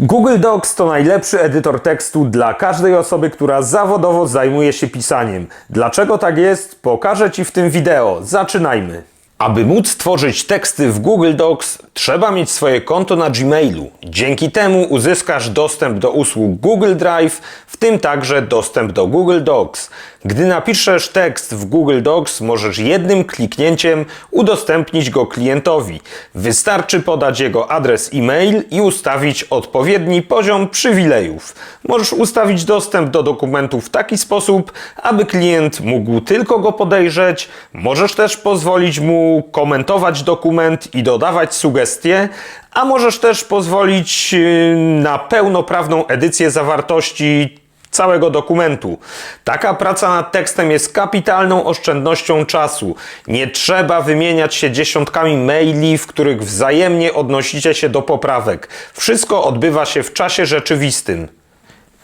Google Docs to najlepszy edytor tekstu dla każdej osoby, która zawodowo zajmuje się pisaniem. Dlaczego tak jest? Pokażę Ci w tym wideo. Zaczynajmy. Aby móc tworzyć teksty w Google Docs, trzeba mieć swoje konto na Gmailu. Dzięki temu uzyskasz dostęp do usług Google Drive, w tym także dostęp do Google Docs. Gdy napiszesz tekst w Google Docs, możesz jednym kliknięciem udostępnić go klientowi. Wystarczy podać jego adres e-mail i ustawić odpowiedni poziom przywilejów. Możesz ustawić dostęp do dokumentu w taki sposób, aby klient mógł tylko go podejrzeć. Możesz też pozwolić mu komentować dokument i dodawać sugestie, a możesz też pozwolić yy, na pełnoprawną edycję zawartości całego dokumentu. Taka praca nad tekstem jest kapitalną oszczędnością czasu. Nie trzeba wymieniać się dziesiątkami maili, w których wzajemnie odnosicie się do poprawek. Wszystko odbywa się w czasie rzeczywistym.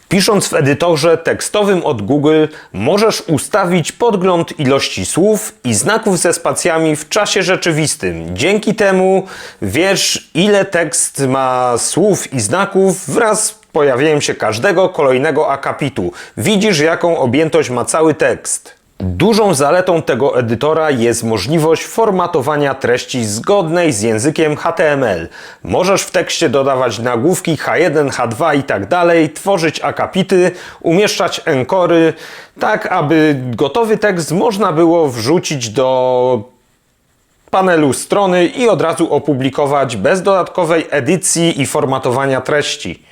Pisząc w edytorze tekstowym od Google, możesz ustawić podgląd ilości słów i znaków ze spacjami w czasie rzeczywistym. Dzięki temu wiesz, ile tekst ma słów i znaków wraz z pojawieniem się każdego kolejnego akapitu. Widzisz, jaką objętość ma cały tekst. Dużą zaletą tego edytora jest możliwość formatowania treści zgodnej z językiem HTML. Możesz w tekście dodawać nagłówki H1, H2 i tak dalej, tworzyć akapity, umieszczać enkory, tak aby gotowy tekst można było wrzucić do panelu strony i od razu opublikować bez dodatkowej edycji i formatowania treści.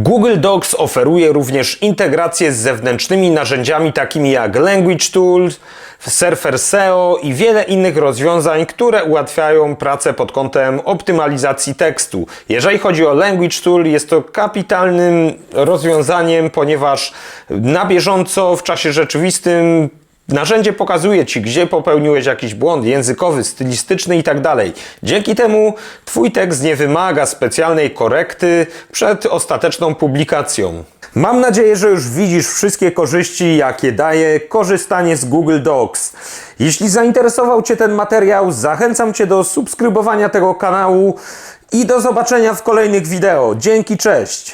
Google Docs oferuje również integrację z zewnętrznymi narzędziami takimi jak Language Tools, Surfer SEO i wiele innych rozwiązań, które ułatwiają pracę pod kątem optymalizacji tekstu. Jeżeli chodzi o Language Tool, jest to kapitalnym rozwiązaniem, ponieważ na bieżąco w czasie rzeczywistym Narzędzie pokazuje Ci, gdzie popełniłeś jakiś błąd językowy, stylistyczny i tak. Dzięki temu Twój tekst nie wymaga specjalnej korekty przed ostateczną publikacją. Mam nadzieję, że już widzisz wszystkie korzyści, jakie daje korzystanie z Google Docs. Jeśli zainteresował Cię ten materiał, zachęcam Cię do subskrybowania tego kanału i do zobaczenia w kolejnych wideo. Dzięki, cześć!